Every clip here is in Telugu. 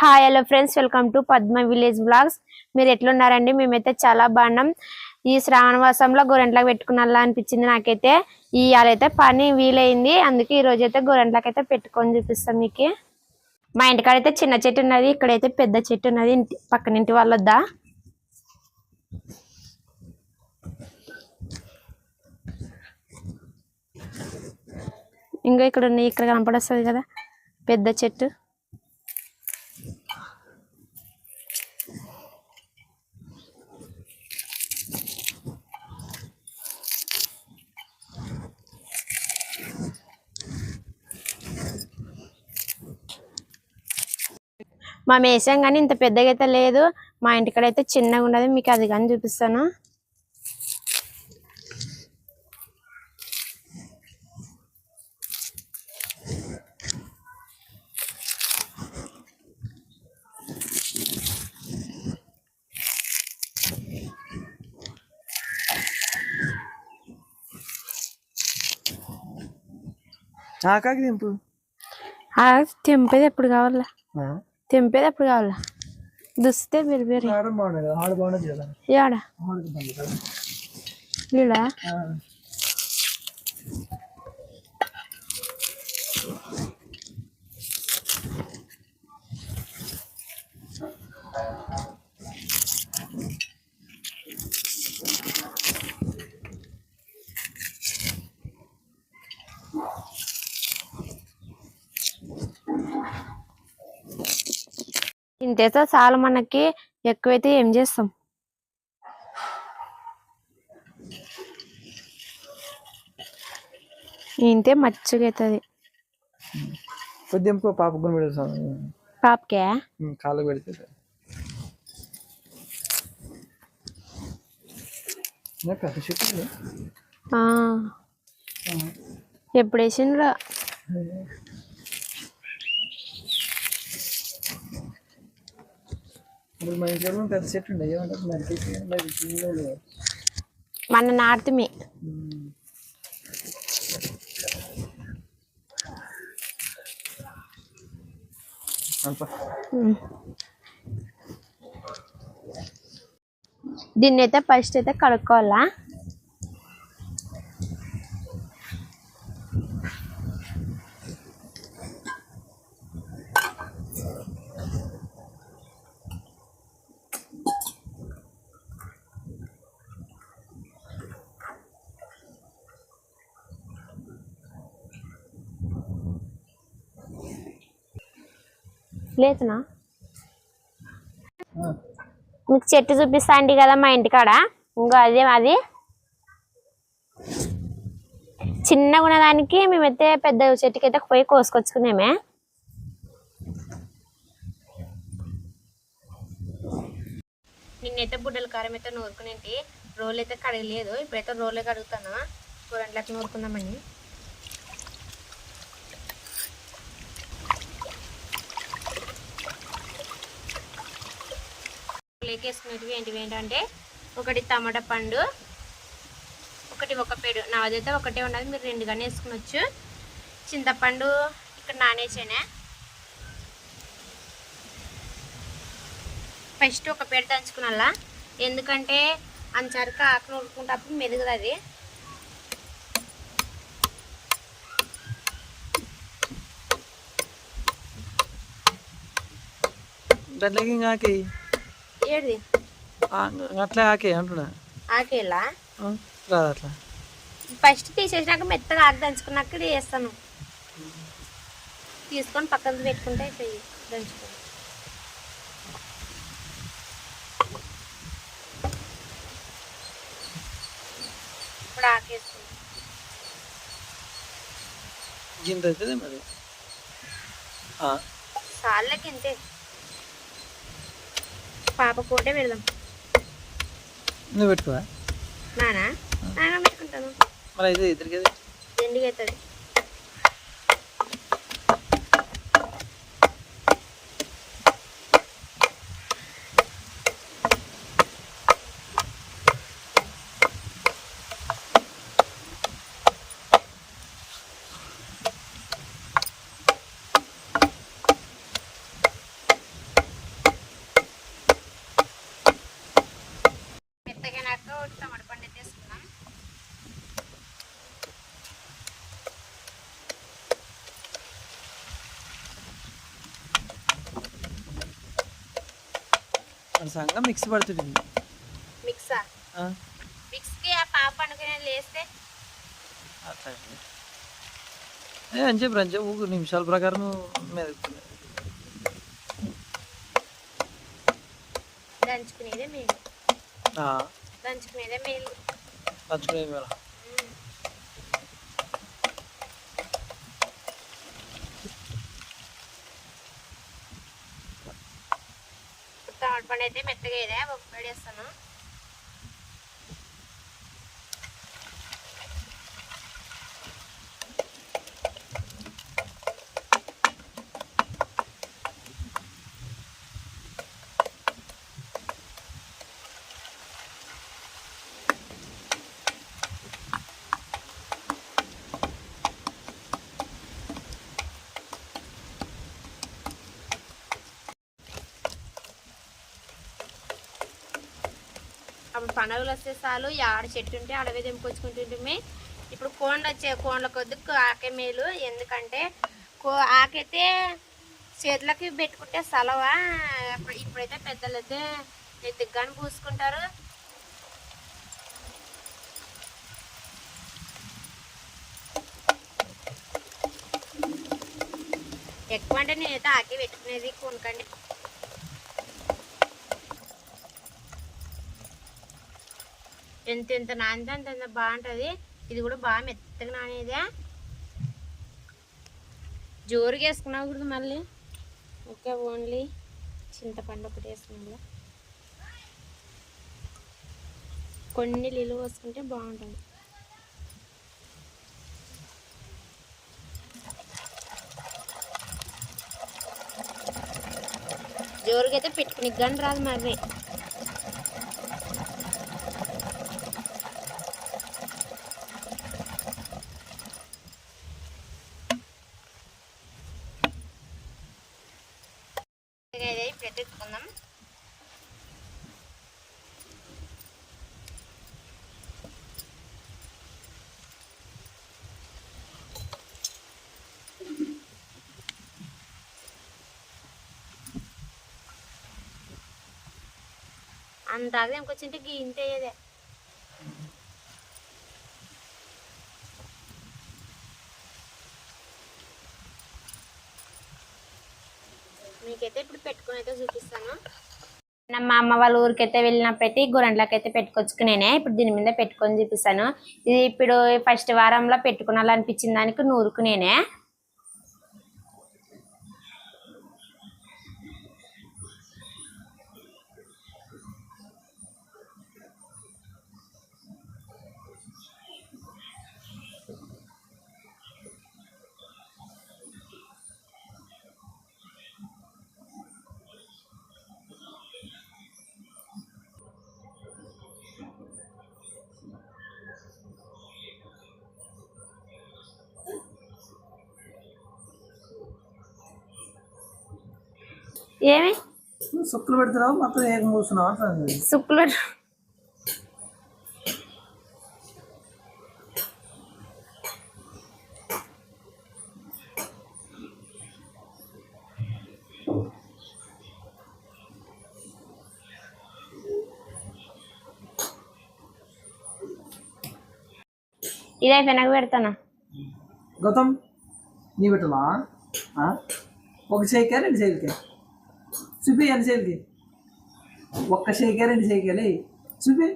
Hi hello friends welcome to Padma village blogs మీరు ఎట్లున్నారండి? మేమైతే చాలా బాగున్నాం. ఈ శ్రావణవాసంలో గొర్రెంట్లకు పెట్టుకున్నలా అనిపించింది నాకైతే. ఇవాళైతే పని వీలైంది. అందుకే ఈరోజు అయితే గోరెంట్లకు అయితే పెట్టుకొని చూపిస్తాం మీకు. మా ఇంటికాడైతే చిన్న చెట్టు ఉన్నది ఇక్కడైతే పెద్ద చెట్టు ఉన్నది. ఇంటి పక్కన ఇంటి వాళ్ళొద్దా? ఇంకా ఇక్కడ ఉన్నాయి ఇక్కడ కనపడొస్తుంది కదా పెద్ద చెట్టు. మా మేసం కానీ ఇంత పెద్దగా అయితే లేదు. మా ఇంటికాడ అయితే చిన్నగా ఉండదు మీకు అది కానీ చూపిస్తాను. ఆకాకి ఆ తెంపేది ఎప్పుడు కావాలా? తెంపేది ఎప్పుడు కావాలా? దుస్తే వేరే. యాడ? ఆడకు ఇంతేతో చాలు మనకి ఎక్కువైతే ఏం చేస్తాం? ఇంతే మచ్చగా అవుతుంది కొద్ది దింపు పాప కూడా పెడతాం. పాపకే? కాళ్ళు పెడితే ఇంకా పెద్ద చెట్టు ఉంది. ఆ, ఎప్పుడు వేసిండ్రో? ఇప్పుడు మన ఇంట్లో పెద్ద చెట్టు ఉండే ఏమంటారు మరి. మన నాటుమి. దీన్ని అయితే ఫస్ట్ అయితే కడుక్కోవాలా లేదునా మీకు చెట్టు చూపిస్తా అండి కదా మా ఇంటికాడ. ఇంకో అదే అది చిన్నగా ఉన్నదానికి మేమైతే పెద్ద చెట్టుకి అయితే పోయి కోసుకొచ్చుకున్నామే నిన్నైతే బుడ్డల కారం అయితే నూరుకునేంటి. రోలు అయితే కడగలేదు. ఇప్పుడైతే రోలే కడుగుతాను? కూరంట్లకు నూరుకుందామని. లేకేసుకునేటివి ఏంటివి ఏంటంటే ఒకటి టమాటా పండు ఒకటి ఒక పేడు. నాదైతే ఒకటే ఉన్నది మీరు రెండుగానే వేసుకునొచ్చు. చింతపండు ఇక్కడ నానేసానే. ఫస్ట్ ఒక పేడ దంచుకున్నలా ఎందుకంటే అంచరక ఆకులు ఉడుకుంటప్పుడు మెదుగుతుంది. దాంట్లోకి ఇంకా ఏది అట్లా ఆకే అంటున్నా. ఆకేలా? రాదు అట్లా. ఫస్ట్ తీసేసినాక మెత్తగా ఆకు దంచుకున్నాక ఇది వేస్తాను. తీసుకొని పక్కన పెట్టుకుంటే దంచుకొని ఇప్పుడు ఆకేస్తుంది గింత అవుతుంది మరి? సార్లకి ఇంతే. పాప కోటే పెడదాం. నువ్వు పెట్టుకోవా? నానా? నాన్న పెట్టుకుంటాను. మరి అయితే ఇద్దరికి ఎండిగా అవుతుంది సంగం మిక్స్ పడుతుంది. మిక్సా మిక్స్కి ఆ. పాప అనుకునే లేస్తే. ఏ అని చెప్పి అని చెప్పి నిమిషాల ప్రకారం మెదుగుతుంది దంచుకునేదే మేలు దంచుకునేదే మేలు దంచుకునే వేళ టమాటా అయితే మెత్తగా ఇదే ఒక వేస్తాను. పండుగలు వస్తే చాలు ఆడ చెట్టు ఉంటే అడవి తెంపుకొచ్చుకుంటుంటే ఇప్పుడు కోండ్లు వచ్చే కోండ్ల కొద్ది ఆకే మేలు. ఎందుకంటే కో ఆకైతే చేతులకి పెట్టుకుంటే సలవా. ఇప్పుడైతే పెద్దలు అయితే పూసుకుంటారు. ఎక్కువ అంటే నేనైతే ఆకి పెట్టుకునేది కొనుకండి. ఎంత ఎంత నానితే అంత ఎంత బాగుంటుంది. ఇది కూడా బాగా మెత్తగా నానేదే. జోరుగా వేసుకున్నావు కూడా మళ్ళీ? ఓకే ఓన్లీ చింతపండు ఒకటి వేసుకున్నా కొన్ని నీళ్ళు పోసుకుంటే బాగుంటుంది. జోరుగా అయితే పెట్టుకుని కానీ రాదు మరి అంత ఆగదు ఇంకొచ్చింటే గింత అయ్యేదే మీకైతే ఇప్పుడు పెట్టుకుని అయితే చూపిస్తాను మా అమ్మ వాళ్ళ ఊరికైతే వెళ్ళినప్పుడైతే ఈ పెట్టుకొచ్చుకు నేనే ఇప్పుడు దీని మీద పెట్టుకొని చూపిస్తాను. ఇది ఇప్పుడు ఫస్ట్ వారంలో పెట్టుకునాలనిపించిన దానికి నూరుకునేనే ఏమి? సుక్కలు పెడుతున్నావు? మొత్తం ఏకం కూర్చున్నావు? అంటుంది సుక్కులు ఇది అయిపోయినాక పెడతాను? గౌతమ్ నీ పెట్టలా? ఒక చేయికా రెండు చేయిలకే? చూపి ఎన్ని చేయిలకి ఒక్క చేయికా రెండు చేయికాలే చూపి.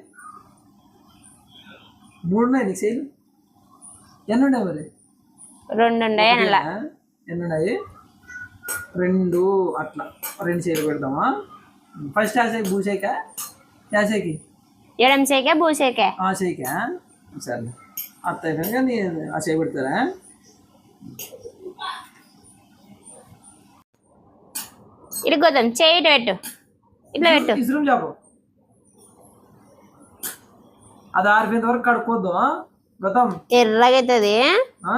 మూడు ఉన్నాయి నీకు చేయిలు ఎన్ని ఉన్నాయి మరి రెండు ఆ? ఎన్ని ఉన్నాయి రెండు అట్లా. రెండు చేయిలు పెడదామా? ఫస్ట్ ఆ చేయి భూసేక ఆ చేయికి ఎడం చేకే బూసేకే ఆ చేయికా సరే. అత్త అయిపోయాక నీ ఆ చేయి పెడతారా? ఇటు గోదాం చేయి ఇటు పెట్టు. ఇట్లా పెట్టు. ఇసురు చెప్పు అది ఆరిపోయేంత వరకు కడుక్కోద్దు ఆ? గతం ఎర్రగా అవుతుంది ఆ?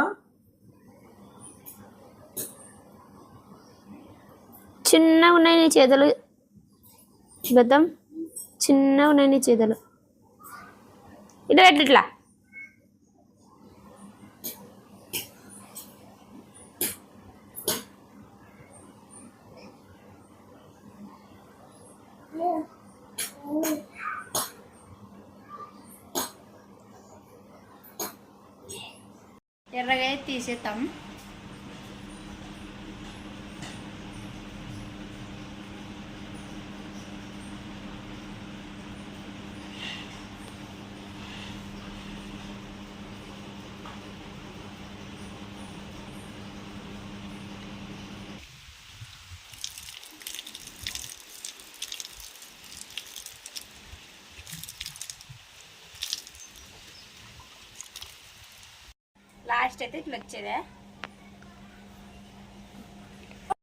చిన్నగా ఉన్నాయి నీ చేతులు గతం చిన్నగా ఉన్నాయి నీ చేతులు. ఇటు పెట్టు ఇట్లా. ఎర్రగా అయితే లాస్ట్ అయితే ఇట్లా వచ్చేదే.